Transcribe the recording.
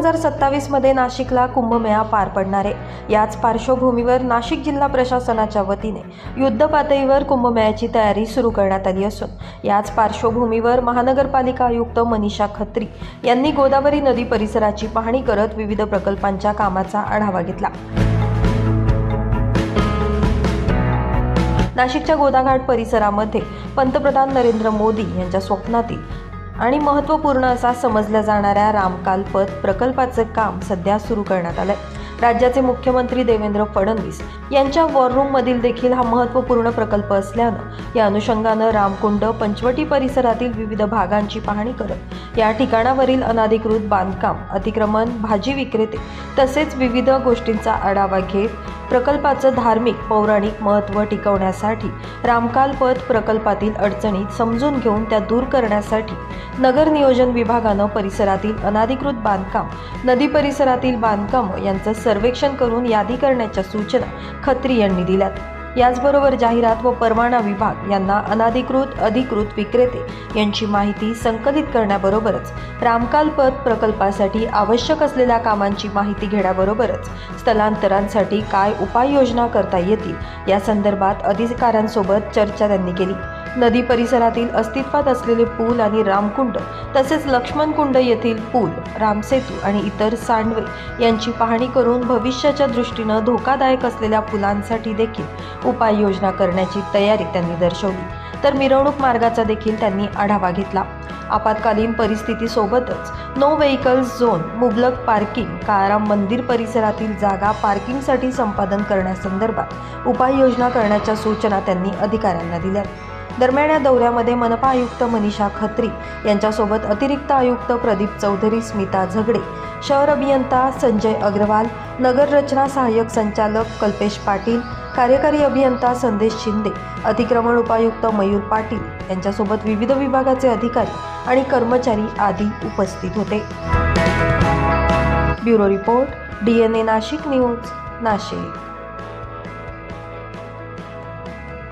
हजार सत्तावीसमध्ये नाशिकला कुंभमेळा पार पडणार आहे. याच पार्श्वभूमीवर नाशिक जिल्हा प्रशासनाच्या वतीने युद्ध पातळीवर कुंभमेळ्याची तयारी सुरू करण्यात आली असून याच पार्श्वभूमीवर महानगरपालिका आयुक्त मनीषा खत्री यांनी गोदावरी नदी परिसराची पाहणी करत विविध प्रकल्पांच्या कामाचा आढावा घेतला. नाशिकच्या गोदाघाट परिसरामध्ये पंतप्रधान नरेंद्र मोदी यांच्या स्वप्नातील आणि महत्त्वपूर्ण असा समजल्या जाणाऱ्या रामकाल पथ प्रकल्पाचं काम सध्या सुरू करण्यात आलं आहे राज्याचे मुख्यमंत्री देवेंद्र फडणवीस यांच्या वॉररूममधील देखील हा महत्त्वपूर्ण प्रकल्प असल्यानं या अनुषंगानं रामकुंड पंचवटी परिसरातील विविध भागांची पाहणी करत या ठिकाणावरील अनाधिकृत बांधकाम अतिक्रमण भाजी विक्रेते तसेच विविध गोष्टींचा आढावा घेत प्रकल्पाचं धार्मिक पौराणिक महत्त्व टिकवण्यासाठी रामकालपथ प्रकल्पातील अडचणी समजून घेऊन त्या दूर करण्यासाठी नगर नियोजन विभागानं परिसरातील अनाधिकृत बांधकाम नदी परिसरातील बांधकाम यांचं सर्वेक्षण करून यादी करण्याच्या सूचना खत्री यांनी दिल्यात. याचबरोबर जाहिरात व परवाना विभाग यांना अनाधिकृत अधिकृत विक्रेते यांची माहिती संकलित करण्याबरोबरच रामकालपथ प्रकल्पासाठी आवश्यक असलेल्या कामांची माहिती घेण्याबरोबरच स्थलांतरांसाठी काय उपाययोजना करता येतील या संदर्भात अधिकाऱ्यांसोबत चर्चा त्यांनी केली. नदी परिसरातील अस्तित्वात असलेले पूल आणि रामकुंड तसेच लक्ष्मणकुंड येथील पूल रामसेतू आणि इतर सांडवे यांची पाहणी करून भविष्याच्या दृष्टीनं धोकादायक असलेल्या पुलांसाठी देखील उपाययोजना करण्याची तयारी त्यांनी दर्शवली. तर मिरवणूक मार्गाचा देखील त्यांनी आढावा घेतला. आपत्कालीन परिस्थितीसोबतच नो व्हेकल्स झोन मुबलक पार्किंग काळाराम मंदिर परिसरातील जागा पार्किंगसाठी संपादन करण्यासंदर्भात उपाययोजना करण्याच्या सूचना त्यांनी अधिकाऱ्यांना दिल्या. दरम्यान या दौऱ्यामध्ये मनपा आयुक्त मनीषा खत्री यांच्यासोबत अतिरिक्त आयुक्त प्रदीप चौधरी स्मिता झगडे शहर अभियंता संजय अग्रवाल नगर रचना सहाय्यक संचालक कल्पेश पाटील कार्यकारी अभियंता संदेश शिंदे अतिक्रमण उपायुक्त मयूर पाटील यांच्यासोबत विविध विभागाचे अधिकारी आणि कर्मचारी आदी उपस्थित होते. Bureau report D N A Nashik news Nashik.